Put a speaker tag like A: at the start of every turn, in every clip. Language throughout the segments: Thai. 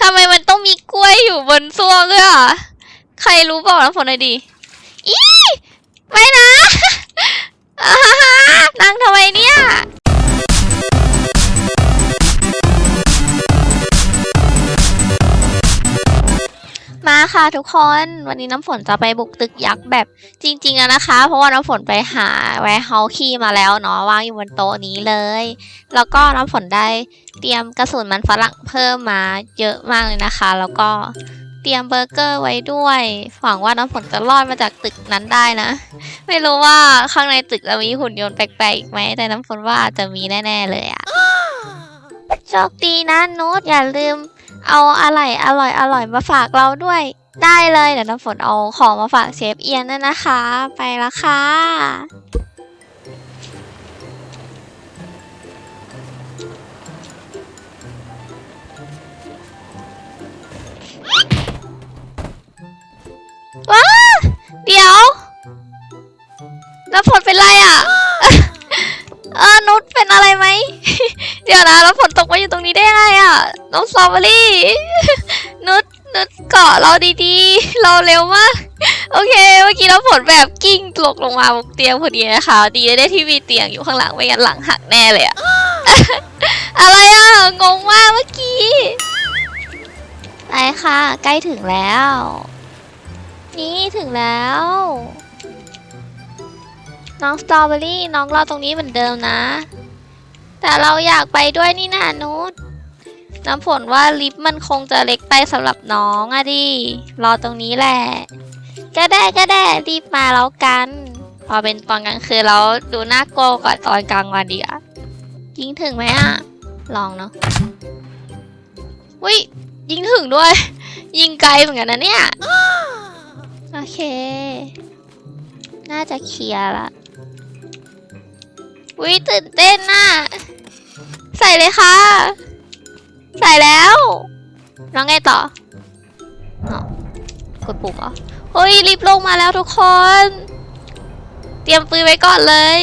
A: ทำไมมันต้องมีกล้วยอยู่บนซ่วมด้วยอะ ใครรู้บอกน้ำฝนหน่อยดิ อีไม่นะอ่าฮะนั่งทำไมเนี่ย มาค่ะทุกคนวันนี้น้ำฝนจะไปบุกตึกยักษ์แบบจริงๆอะนะคะ เพราะว่าน้ำฝนไปหาแวร์เฮาส์คีมาแล้วเนาะวางอยู่บนโต๊ะนี้เลย แล้วก็น้ำฝนได้เตรียมกระสุนมันฝรั่งเพิ่มมาเยอะมากเลยนะคะ แล้วก็เตรียมเบอร์เกอร์ไว้ด้วยหวังว่าน้ำฝนจะรอดมาจากตึกนั้นได้นะ ไม่รู้ว่าข้างในตึกจะมีหุ่นยนต์แปลกๆอีกไหมแต่น้ำฝนว่าจจะมีแน่ ๆเลยอะโชคดีนะนุชอย่าลืม เอาอะไรอร่อยอร่อยมาฝากเราด้วยได้เลยเดี๋ยวน้ำฝนเอาของมาฝากเชฟเอียนด้วยนะคะ ไปละค่ะว้าเดี๋ยวน้ำฝนเป็นไรอะ เออนุชเป็นอะไรไหม เดี๋ยวนะแล้วฝนตกมาอยู่ตรงนี้ได้ไงอะ น้องสตรอเบอรี่ นุชนุชเกาะเราดีๆ เราเร็วมาก โอเค เมื่อกี้น้ำฝนแบบกิ้งตกลงมาบนเตียงพอดีนะคะ ดีได้ที่มีเตียงอยู่ข้างหลังไม่งั้นหลังหักแน่เลยอะอะไรอะ งงมากเมื่อกี้ ไปค่ะ ใกล้ถึงแล้ว นี่ถึงแล้ว น้องสตรอเบอรี่น้องรอตรงนี้เหมือนเดิมนะ แต่เราอยากไปด้วยนี่นานุชน้ำฝนว่าลิฟต์มันคงจะเล็กไปสำหรับน้องอะดิ รอตรงนี้แหละ ก็ได้ก็ได้รีบมาแล้วกัน พอเป็นตอนกลางคืนแล้วดูน่ากลัวกว่าตอนกลางวันดีอะยิงถึงไหมอะลองเนาะวิยิงถึงด้วย ยิงไกลเหมือนกันนะเนี่ย โอเค น่าจะเคลียร์ละ วิตื่นเต้นน่ะ ใส่เลยค่ะ ใส่แล้ว แล้วไงต่อกดปุ่มเหรอเฮ้ยรีบลงมาแล้วทุกคน เตรียมปืนไว้ก่อนเลย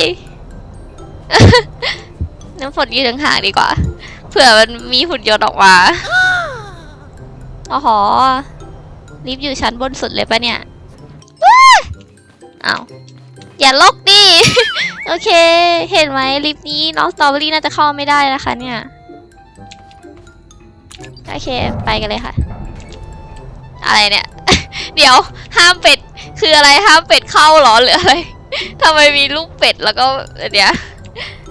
A: น้ำฝนยืนห่างดีกว่า เผื่อมันมีหุ่นยนต์ออกมาอ๋อหอรีบอยู่ชั้นบนสุดเลยปะเนี่ยอ้าว อย่าลกดิ โอเค เห็นไหมลิฟต์นี้น้องสตรอเบอรี่น่าจะเข้าไม่ได้นะคะเนี่ย โอเค ไปกันเลยค่ะ อะไรเนี่ย เดี๋ยวห้ามเป็ด คืออะไรห้ามเป็ดเข้าหรอหรืออะไรทำไมมีรูปเป็ดแล้วก็เดี๋ยว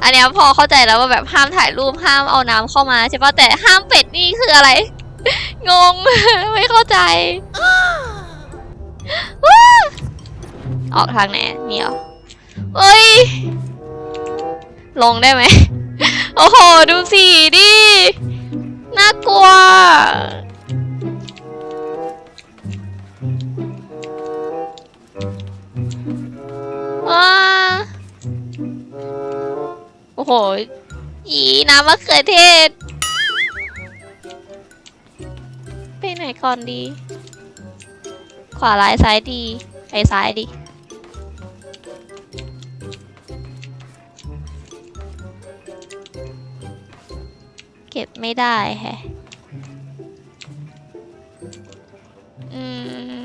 A: อันเนี้ยพอเข้าใจแล้วว่าแบบห้ามถ่ายรูปห้ามเอาน้ำเข้ามาใช่ปะแต่ห้ามเป็ดนี่คืออะไร งง ไม่เข้าใจ ออกทางไหนนี่เหรอเอ้ย ลงได้ไหม โอ้โห ดูสีดิ น่ากลัว ว้า โอ้โห อีน้ำมะเขือเทศ ไปไหนก่อนดี ขวาร้ายซ้ายดี ไปซ้ายดิ ไม่ได้แฮะอื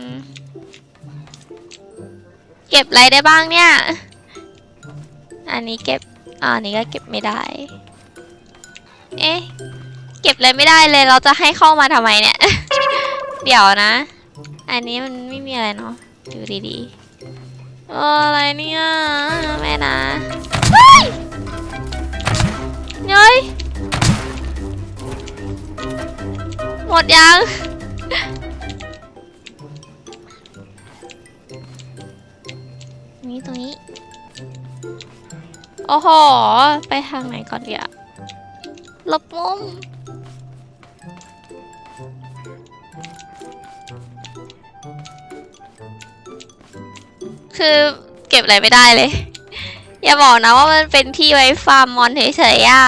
A: มเก็บอะไรได้บ้างเนี่ย อันนี้เก็บอ่าอันนี้ก็เก็บไม่ได้ เอ๊ะ เก็บอะไรไม่ได้เลย เราจะให้เข้ามาทำไมเนี่ย เดี๋ยวนะ อันนี้มันไม่มีอะไรเนาะดูดีๆอออะไรเนี่ย แม่นะ เฮ้ยเฮ้ย หมดยัง นี่ตรงนี้ โอ้โห ไปทางไหนก่อนเดียวหลบมุมคือเก็บอะไรไม่ได้เลย อย่าบอกนะว่ามันเป็นที่ไว้ฟาร์มมอนเฉยๆอะ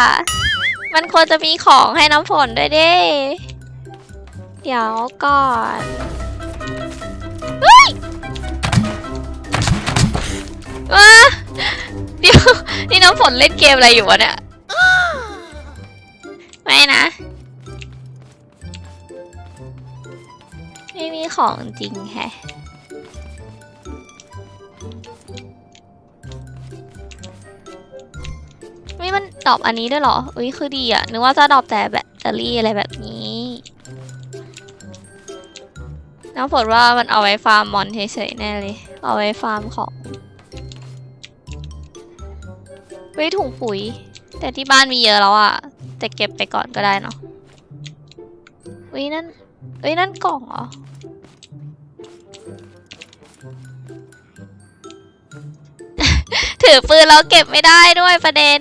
A: มันควรจะมีของให้น้ำฝนด้วยเด้ เดี๋ยวก่อนเฮ้ยว้าเดี๋ยว นี่น้ำฝนเล่นเกมอะไรอยู่วะเนี่ย ไม่นะ ไม่มีของจริงแฮะไม่มันดรอปอันนี้ด้วยเหรอ อุ้ยคือดีอะนึกว่าจะดรอปแต่แบตเตอรี่อะไรแบบนี้ น้ำฝนว่ามันเอาไว้ฟาร์มมอนเฉยๆแน่เลย เอาไว้ฟาร์มของไว้ถุงปุ๋ย แต่ที่บ้านมีเยอะแล้วอะแต่เก็บไปก่อนก็ได้เนาะอุ้ยนั่นอุ้ยนั่นกล่องเหรอ ถือปืนแล้วเก็บไม่ได้ด้วยประเด็น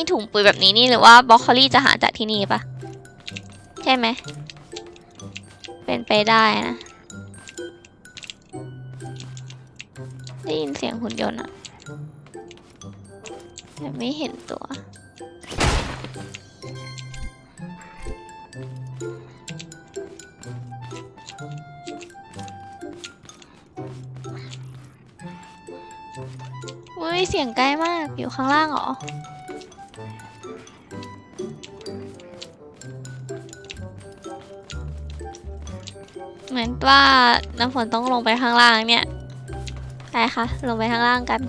A: มีถุงปุ๋ยแบบนี้นี่หรือว่าบล็อกโคลี่จะหาจากที่นี่ปะใช่ไหม เป็นไปได้นะ ได้ยินเสียงหุ่นยนต์อะแต่ไม่เห็นตัวอุ้ยเสียงใกล้มาก อยู่ข้างล่างเหรอ เหมือนว่าน้ำฝนต้องลงไปข้างล่างเนี่ยไปค่ะ ลงไปข้างล่างกัน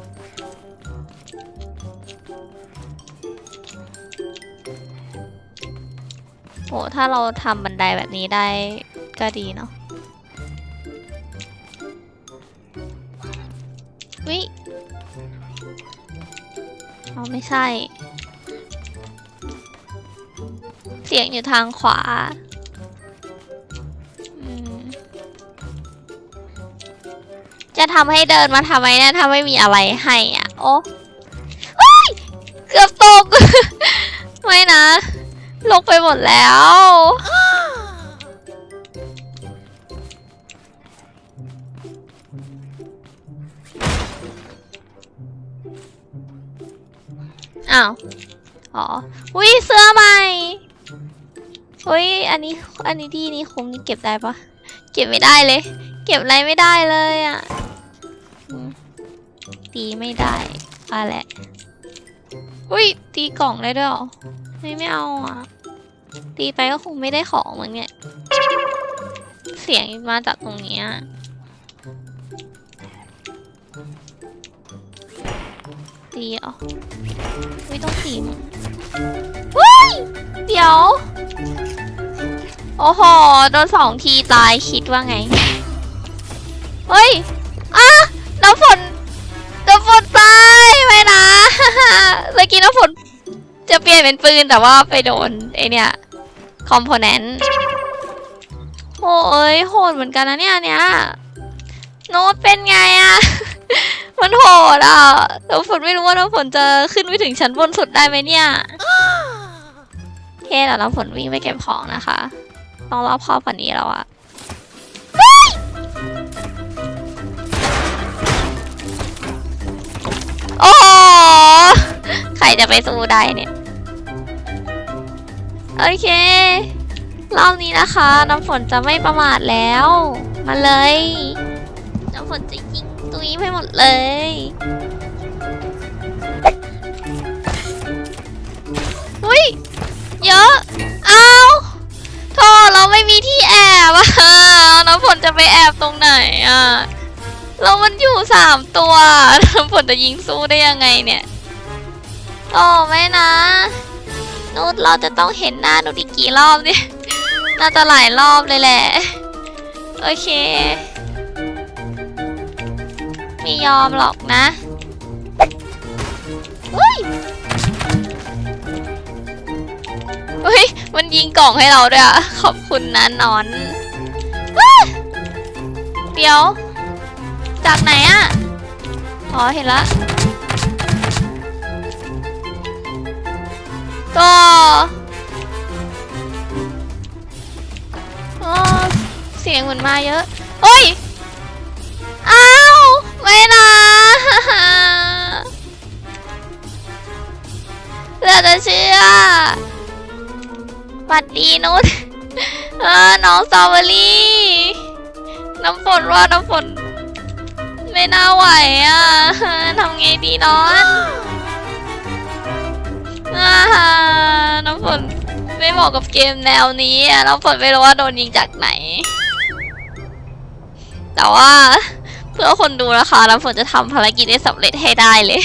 A: โอ้ถ้าเราทำบันไดแบบนี้ได้ก็ดีเนาะวิเอาไม่ใช่ เสียงอยู่ทางขวา จะทำให้เดินมาทำไมเนี่ยถ้าไม่มีอะไรให้อะ โอ้เฮ้ยเกือบตก ไม่นะ ลงไปหมดแล้ว อ้าว อ๋อ อุ้ยเสื้อใหม่อุ้ยอันนี้ อันนี้ดีนี่คุ้มนี่เก็บได้ปะเก็บไม่ได้เลย เก็บอะไรไม่ได้เลยอะ ตีไม่ได้อะไรอุ้ย ตีกล่องได้ด้วยหรอไม่ไม่เอาอะ ตีไปก็คงไม่ได้ของเหมือนเนี่ย เสียงมาจากตรงเนี้ยตีเหรอไม่ต้องตีมั้งเฮ้ย เดี๋ยว โอ้โห โดนสองทีตายคิดว่าไง เฮ้ย อะน้ำฝน น้ำฝนตายไปนะเมื่อกี้น้ำฝนจะเปลี่ยนเป็นปืนแต่ว่าไปโดนไอเนี่ยคอมโพเนนต์โอ้ยโหดเหมือนกันนะเนี่ยเนี้ยโน้ตเป็นไงอะมันโหดอะน้ำฝนไม่รู้ว่าน้ำฝนจะขึ้นไปถึงชั้นบนสุดได้ไหมเนี่ยเคเดี๋ยวน้ำฝนวิ่งไปเก็บของนะคะ ต้องรอบคอบกว่านี้แล้วอะ โอ้ใครจะไปสู้ได้เนี่ย โอเค รอบนี้นะคะ น้ำฝนจะไม่ประมาทแล้ว มาเลย น้ำฝนจะยิงตุ้ยไปหมดเลยอุ้ย เยอะเอาโธ่เราไม่มีที่แอบอะน้ำฝนจะไปแอบตรงไหนอะ เรามันอยู่สามตัวน้ำฝนจะยิงสู้ได้ยังไงเนี่ยโอ้ไม่นะนูดเราจะต้องเห็นหน้านูดอีกกี่รอบเนี่ย น่าจะหลายรอบเลยแหละ โอเค ไม่ยอมหรอกนะอุ้ยอุ้ย มันยิงกล่องให้เราด้วยอะขอบคุณนะนอน เดี๋ยว จากไหนอะอ๋อเห็นละก็อ๋อเสียงเหมือนมาเยอะ โอ้ย อ้าว ไม่นะเหลือจะเชื่อหวัดดีนุชเออน้องสตรอเบอรี่ น้ำฝนว่าน้ำฝน ไม่น่าไหวอะทำไงดีนอนน้ำฝนไม่เหมาะกับเกมแนวนี้น้ำฝนไม่รู้ว่าโดนยิงจากไหน แต่ว่าเพื่อคนดูนะคะน้ำฝนจะทำภารกิจได้สำเร็จให้ได้เลย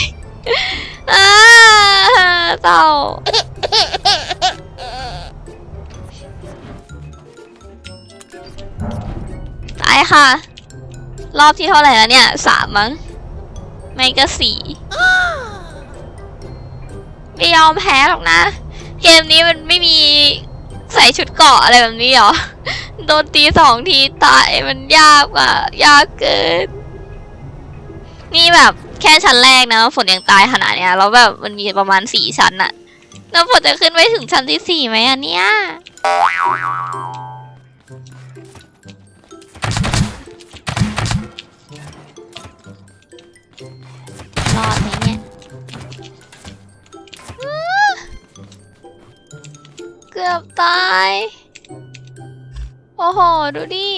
A: เจ้าตายค่ะ รอบที่เท่าไหร่แล้วเนี่ยสามมั้ง ไม่ก็สี่ไม่ยอมแพ้หรอกนะ เกมนี้มันไม่มีใส่ชุดเกาะอะไรแบบนี้หรอ โดนตีสองทีตายมันยากอะ ยากเกิน นี่แบบแค่ชั้นแรกนะฝนยังตายขนาดเนี้ยแล้วแบบมันมีประมาณสี่ชั้นอะแล้วฝนจะขึ้นไปถึงชั้นที่สี่ไหมอะเนี่ย กือบตาย โอ้โห ดูดิ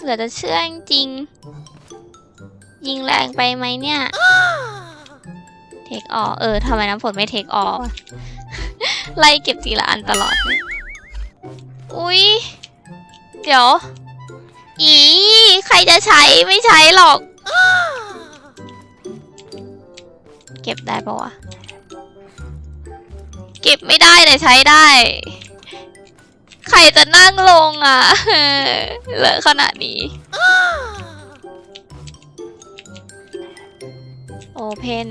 A: เหลือจะเชื่อจริง ยิงแรงไปไหมเนี่ย เทคออกเออทำไมน้ำฝนไม่เทคออกไล่เก็บทีละอันตลอด อุ๊ย เดี๋ยว อี ใครจะใช้ไม่ใช้หรอก เก็บได้ปะวะ เก็บไม่ได้แต่ใช้ได้ ใครจะนั่งลงอะเหลือขนาดนี้ โอเพน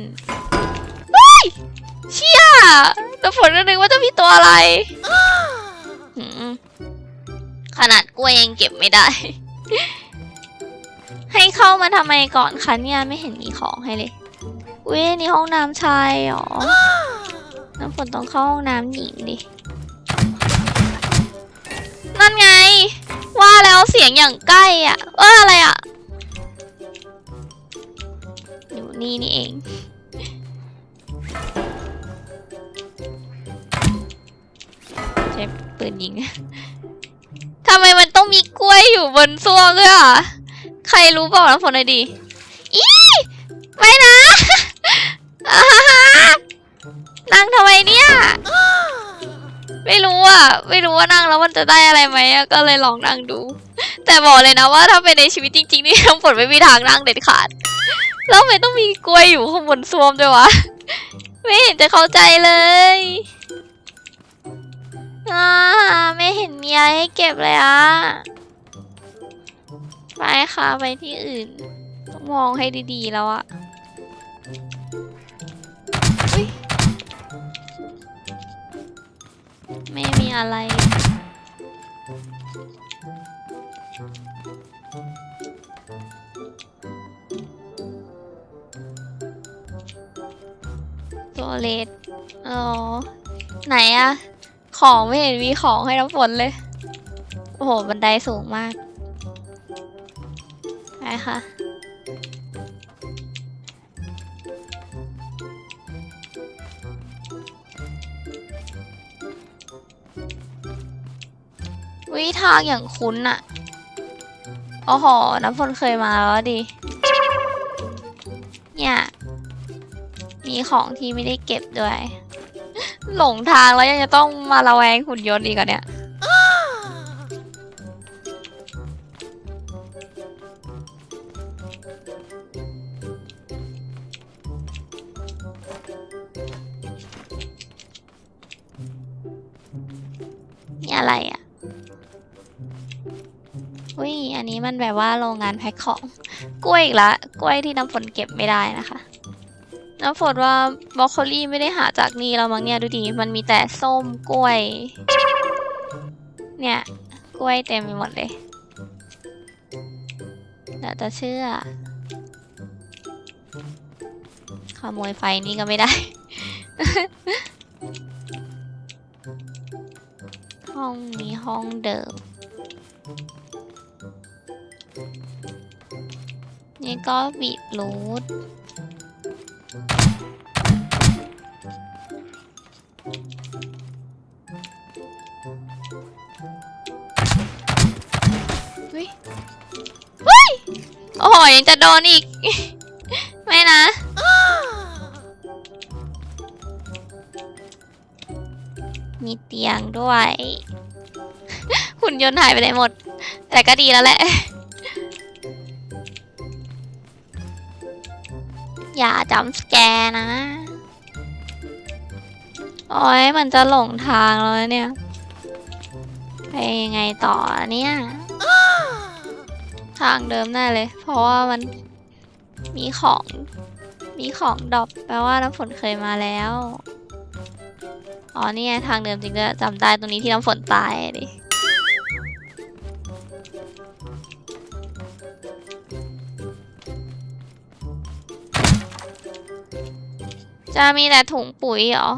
A: เฮ้ยเชี่ยแต่ฝนก็นึกว่าจะมีตัวอะไร ขนาดกล้วยยังเก็บไม่ได้ ให้เข้ามาทำไมก่อนคะเนี่ยไม่เห็นมีของให้เลยอุ้ยนี่ห้องน้ำชายเหรอ น้ำฝนต้องเข้าห้องน้ำหญิงดิ นั่นไง ว่าแล้วเสียงอย่างใกล้อะเอออะไรอะ อยู่นี่นี่เอง ใช้ปืนยิงทำไมมันต้องมีกล้วยอยู่บนซ่วมด้วยอะ ใครรู้บอกน้ำฝนหน่อยดิ อีไม่นะอ่าฮะ นั่งทำไมเนี่ย ไม่รู้อะ ไม่รู้ว่านั่งแล้วมันจะได้อะไรไหมอะก็เลยลองนั่งดู แต่บอกเลยนะว่าถ้าเป็นในชีวิตจริงๆนี่น้ำฝนไม่มีทางนั่งเด็ดขาด แล้วทำไม่ต้องมีกล้วยอยู่ข้างบนซ่วมด้วยวะ ไม่เห็นจะเข้าใจเลยอ่าไม่เห็นมีอะไรให้เก็บเลยอะ ไปค่ะไปที่อื่นต้องมองให้ดีๆแล้วอะ ไม่มีอะไร ตัวเลดอ๋อ ไหนอะ ของไม่เห็นมีของให้น้ำฝนเลย โอ้โห บันไดสูงมาก ไปค่ะ วิทางอย่างคุ้นอะโอ้โหน้ำฝนเคยมาแล้วดิ เนี่ย มีของที่ไม่ได้เก็บด้วย หลงทางแล้วยังจะต้องมาระแวงหุ่นยนต์อีกอะเนี่ยนี่อะไรอะ มันแบบว่าโรงงานแพ็คของ กล้วยอีกละ กล้วยที่น้ำฝนเก็บไม่ได้นะคะ น้ำฝนว่าบรอกโคลี่ไม่ได้หาจากนี่แล้วมั้งเนี่ยดูดิ มันมีแต่ส้มกล้วย เนี่ย กล้วยเต็มไปหมดเลยเดี๋ยวจะเชื่อ ขโมยไฟนี่ก็ไม่ได้ ห้องนี้ห้องเดิม นี่ก็บีบรูทเฮ้ยเฮ้ยโอ้โหยังจะโดนอีก ไม่นะอมีเตียงด้วย หุ่นยนต์หายไปไหนหมด แต่ก็ดีแล้วแหละ จำสแกร์นะโอ้ยมันจะหลงทางแล้วเนี่ยไปยังไงต่อเนี่ย ทางเดิมแน่เลย เพราะว่ามันมีของ มีของดรอปแปลว่าน้ำฝนเคยมาแล้ว อ๋อนี่ไงทางเดิมจริงด้วยจำได้ตรงนี้ที่น้ำฝนตายดิ จะมีแต่ถุงปุ๋ยเหรอ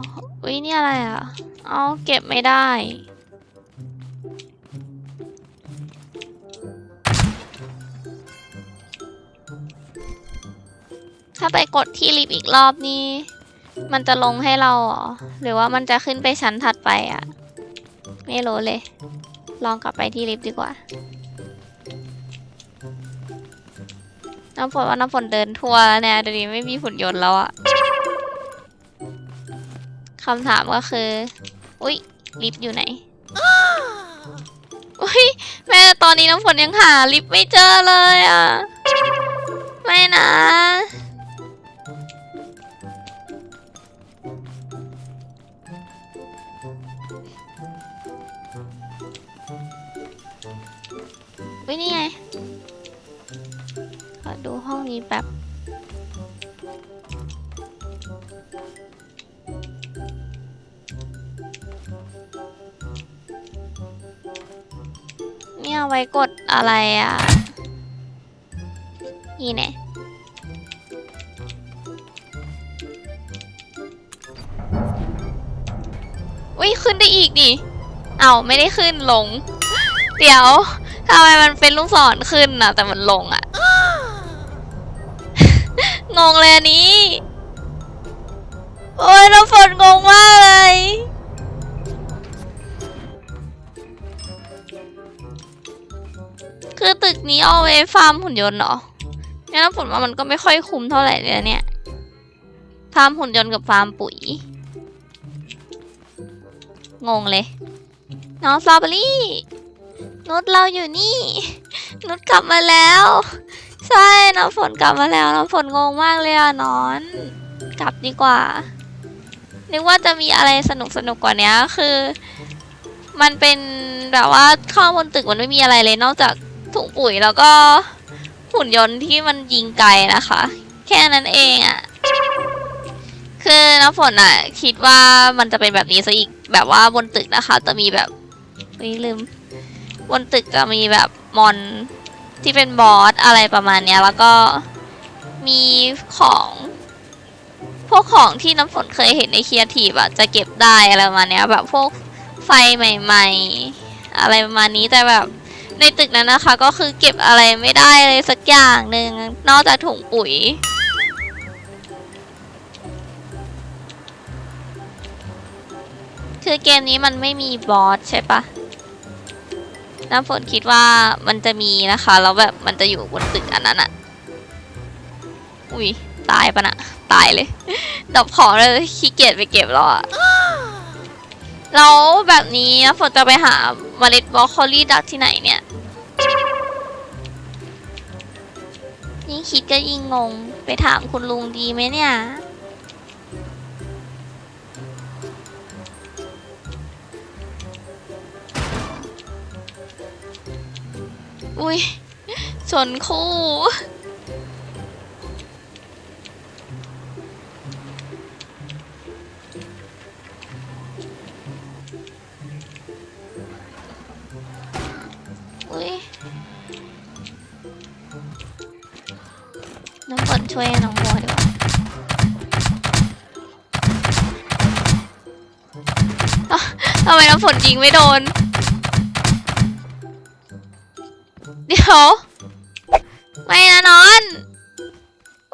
A: อุ้ยนี่อะไรอะ เอาเก็บไม่ได้ ถ้าไปกดที่ลิฟต์อีกรอบนี่ มันจะลงให้เราเหรอ หรือว่ามันจะขึ้นไปชั้นถัดไปอะ ไม่รู้เลย ลองกลับไปที่ลิฟต์ดีกว่าน้ำฝนว่าน้ำฝนเดินทัวแล้วเนี่ยเดี๋ยวนี้ไม่มีหุ่นยนต์แล้วอะ คำถามก็คือ อุ๊ย ลิฟต์อยู่ไหน อุ๊ย แม่ตอนนี้น้ำฝนยังหาลิฟต์ไม่เจอเลยอะ ไม่นะวินี่ไง ขอดูห้องนี้แป๊บ เอาไว้กดอะไรอะ นี่แน่อุ้ยขึ้นได้อีกนี่เอาไม่ได้ขึ้นลง เดี๋ยวทำไมมันเป็นลูกศรขึ้นนะแต่มันลงอะงงเลยอันนี้ โอ้ยน้ำฝนงงมากเลย คือตึกนี้เอาไว้ฟาร์มหุ่นยนต์เหรอเนี่ยน้ำฝนว่ามันก็ไม่ค่อยคุ้มเท่าไหร่เลยเนี่ย ฟาร์มหุ่นยนต์กับฟาร์มปุ๋ย งงเลย น้องสตรอเบอรี่นุชเราอยู่นี่ นุชกลับมาแล้ว ใช่น้ำฝนกลับมาแล้วน้ำฝนงงมากเลยอะนอน กลับดีกว่า นึกว่าจะมีอะไรสนุกสนุกกว่านี้คือ มันเป็นแบบว่าข้างบนตึกมันไม่มีอะไรเลยนอกจากถุงปุ๋ยแล้วก็หุ่นยนต์ที่มันยิงไกลนะคะ แค่นั้นเองอะคือน้ำฝนอะคิดว่ามันจะเป็นแบบนี้ซะอีกแบบว่าบนตึกนะคะ จะมีแบบอุ๊ยลืม บนตึกจะมีแบบมอนที่เป็นบอสอะไรประมาณเนี้ย แล้วก็มีของพวกของที่น้ำฝนเคยเห็นในเคียทีแบบจะเก็บได้อะไรประมาณเนี้ย แบบพวก ไฟใหม่ ๆ อะไรประมาณนี้แต่แบบในตึกนั้นนะคะ ก็คือเก็บอะไรไม่ได้เลยสักอย่างหนึ่งนอกจากถุงปุ๋ย คือเกมนี้มันไม่มีบอสใช่ปะน้ำฝนคิดว่ามันจะมีนะคะแล้วแบบมันจะอยู่บนตึกอันนั้นอะอุ้ยตายปะนะตายเลยดับของเลยขี้เกียจไปเก็บแล้วอะ แล้วแบบนี้น้ำฝนจะไปหาเมล็ดบรอกโคลีดักที่ไหนเนี่ย ยิ่งคิดก็ยิ่งงง ไปถามคุณลุงดีไหมเนี่ย อุ้ยชนคู่ ช่วยน้องบัวดีกว่าทำไมน้ำฝนยิงไม่โดน เดี๋ยว ไม่นะนอน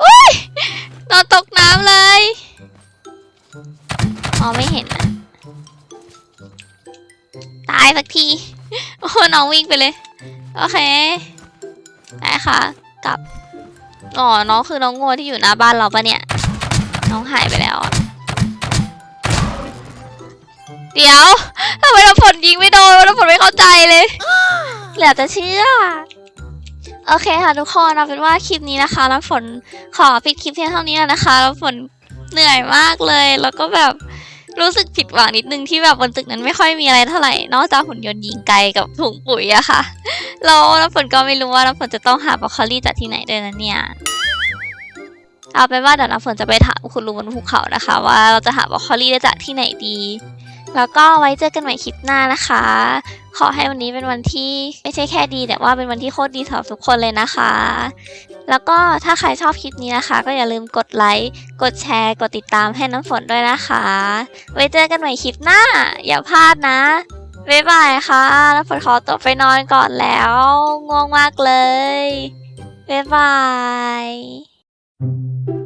A: อุ้ยนอนตกน้ำเลยอ๋อไม่เห็นนะตายสักที โอ้น้องวิ่งไปเลย โอเค ได้ค่ะ กลับ อ๋อ น้องคือน้องงัวที่อยู่หน้าบ้านเราปะเนี่ย น้องหายไปแล้วอะเดี๋ยวทำไมน้ำฝนยิงไม่โดนน้ำฝนไม่เข้าใจเลยเหลือจะเชื่อ โอเคค่ะทุกคนเอาเป็นว่าคลิปนี้นะคะน้ำฝนขอปิดคลิปเพียงเท่านี้แล้วนะคะน้ำฝนเหนื่อยมากเลยแล้วก็แบบ รู้สึกผิดหวังนิดนึงที่แบบบนตึกนั้นไม่ค่อยมีอะไรเท่าไหร่ นอกจากหุ่นยนต์ยิงไกลกับถุงปุ๋ยอะค่ะแล้วน้ำฝนก็ไม่รู้ว่าน้ำฝนจะต้องหาบรอกโคลี่จากที่ไหนด้วยนะเนี่ยเอาเป็นว่าเดี๋ยวน้ำฝนจะไปถามคุณลุงบนภูเขานะคะ ว่าเราจะหาบรอกโคลี่ได้จากที่ไหนดี แล้วก็ไว้เจอกันใหม่คลิปหน้านะคะ ขอให้วันนี้เป็นวันที่ไม่ใช่แค่ดี แต่ว่าเป็นวันที่โคตรดีสำหรับทุกคนเลยนะคะ แล้วก็ถ้าใครชอบคลิปนี้นะคะ ก็อย่าลืมกดไลค์ กดแชร์ กดติดตามให้น้ำฝนด้วยนะคะ ไว้เจอกันใหม่คลิปหน้า อย่าพลาดนะ บ๊ายบายค่ะน้ำฝนขอตัวไปนอนก่อนแล้ว ง่วงมากเลย บ๊ายบาย